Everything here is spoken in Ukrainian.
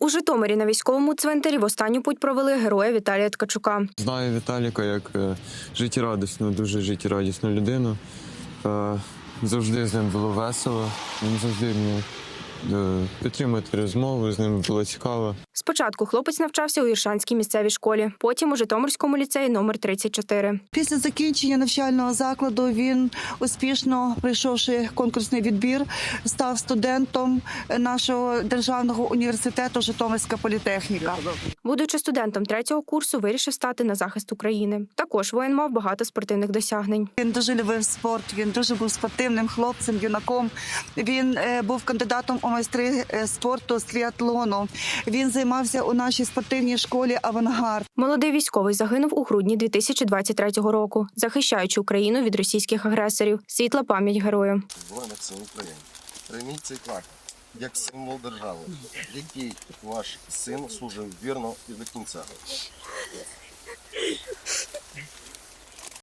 У Житомирі на військовому цвинтарі в останню путь провели героя Віталія Ткачука. Знаю Віталіка як е, життєрадісну, дуже життєрадісну людину. Е, Завжди з ним було весело. Він завжди мені е, підтримувати розмову, з ним було цікаво. Спочатку хлопець навчався у Іршанській місцевій школі, потім у Житомирському ліцеї номер 34. Після закінчення навчального закладу він успішно пройшовши конкурсний відбір, став студентом нашого державного університету Житомирська політехніка. Будучи студентом третього курсу, вирішив стати на захист України. Також воїн мав багато спортивних досягнень. Він дуже любив спорт. Він дуже був спортивним хлопцем, юнаком. Він е, був кандидатом у майстри е, спорту з тріатлону. Він займався у нашій спортивній школі Авангард. Молодий військовий загинув у грудні 2023 року, захищаючи Україну від російських агресорів. Світла пам'ять герою. Сил України. Прийміть цей плакат як символ держави, який ваш син служив вірно і до кінця.